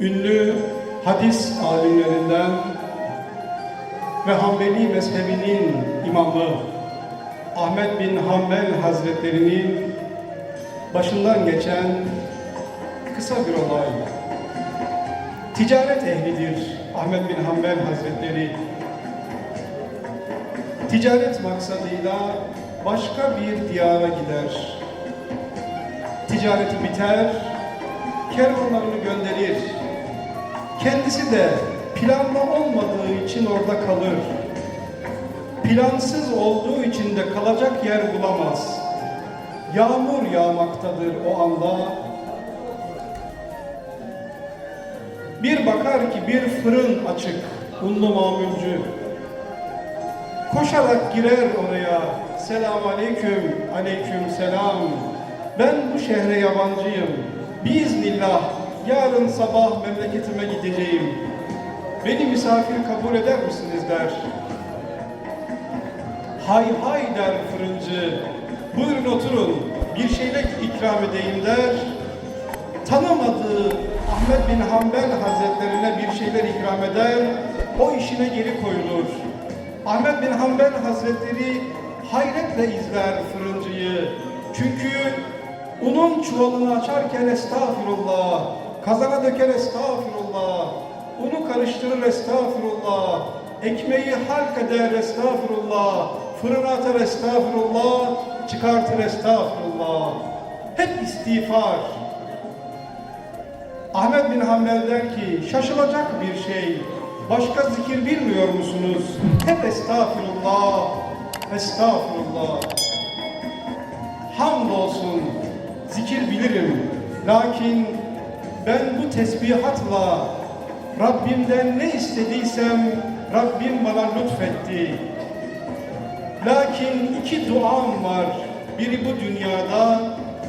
ünlü hadis alimlerinden ve Hanbeli mezhebinin imamı Ahmet bin Hanbel Hazretleri'nin başından geçen kısa bir olay. Ticaret ehlidir Ahmet bin Hanbel Hazretleri. Ticaret maksadıyla başka bir diyara gider. Ticareti biter, kervanlarını gönderir. Kendisi de planlı olmadığı için orada kalır. Plansız olduğu için de kalacak yer bulamaz. Yağmur yağmaktadır o anda. Bir bakar ki bir fırın açık, unlu mamulcu. Koşarak girer oraya. Selam aleyküm, aleyküm selam. Ben bu şehre yabancıyım. Biiznillah yarın sabah memleketime gideceğim. Beni misafir kabul eder misiniz der. Hay hay der fırıncı. Buyurun oturun. Bir şeyler ikram edeyim der. Tanımadığı Ahmet bin Hanbel Hazretlerine bir şeyler ikram eder. O işine geri koyulur. Ahmet bin Hanbel Hazretleri hayretle izler fırıncıyı. Çünkü unun çuvalını açarken estağfirullah, kazana döker estağfirullah, unu karıştırır estağfirullah, ekmeği halk eder estağfirullah, fırına atar estağfirullah, çıkartır estağfirullah. Hep istiğfar. Ahmet bin Hanbel der ki şaşılacak bir şey. Başka zikir bilmiyor musunuz? Hep estağfirullah, estağfirullah. Hamdolsun zikir bilirim. Lakin ben bu tesbihatla Rabbimden ne istediysem Rabbim bana lütfetti. Lakin iki duam var. Biri bu dünyada,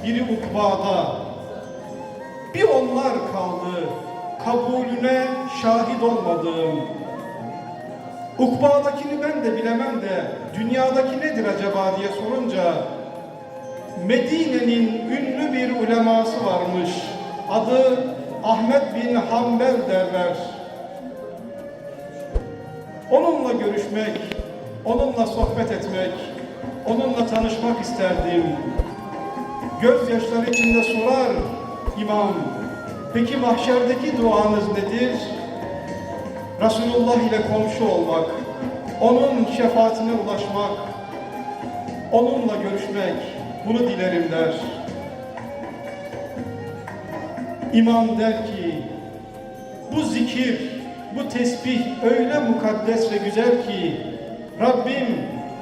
biri ukbada. Bir onlar kaldı. Kabulüne şahit olmadığım. Ukbadakini ben de bilemem de dünyadaki nedir acaba diye sorunca Medine'nin ünlü bir uleması varmış. Adı Ahmet bin Hanbel derler. Onunla görüşmek, onunla sohbet etmek, onunla tanışmak isterdim. Gözyaşları içinde sorar imam, peki mahşerdeki duanız nedir? Resulullah ile komşu olmak, onun şefaatine ulaşmak, onunla görüşmek, bunu dilerim der. İmam der ki, bu zikir, bu tesbih öyle mukaddes ve güzel ki, Rabbim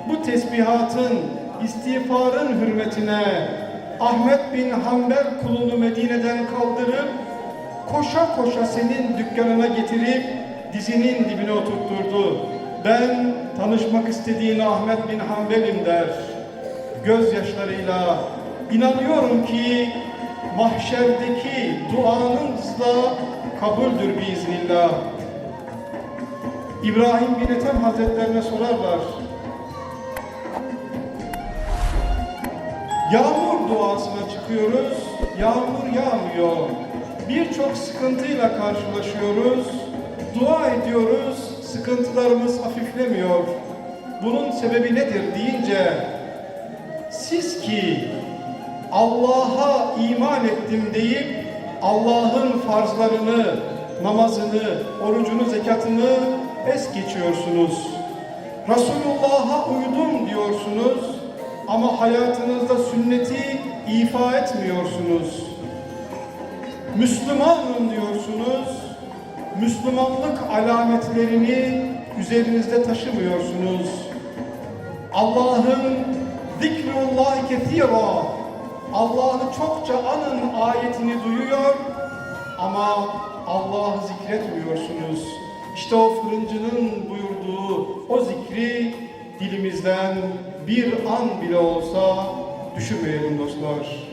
bu tesbihatın, istiğfarın hürmetine Ahmet bin Hanbel kulunu Medine'den kaldırıp, koşa koşa senin dükkanına getirip dizinin dibine oturtturdu. Ben tanışmak istediğin Ahmet bin Hanbel'im der. Gözyaşlarıyla inanıyorum ki mahşerdeki duanız da kabuldür biiznillah. İbrahim bin Ethem Hazretlerine sorarlar. Yağmur duasına çıkıyoruz, yağmur yağmıyor. Birçok sıkıntıyla karşılaşıyoruz, dua ediyoruz, sıkıntılarımız hafiflemiyor. Bunun sebebi nedir deyince, siz ki Allah'a iman ettim deyip Allah'ın farzlarını, namazını, orucunu, zekatını es geçiyorsunuz. Resulullah'a uydum diyorsunuz ama hayatınızda sünneti ifa etmiyorsunuz. Müslümanım diyorsunuz, Müslümanlık alametlerini üzerinizde taşımıyorsunuz. Allah'ın zikrullahi kethira, Allah'ı çokça anın ayetini duyuyor ama Allah'ı zikretmiyorsunuz. İşte o fırıncının buyurduğu o zikri dilimizden bir an bile olsa düşünmeyelim dostlar.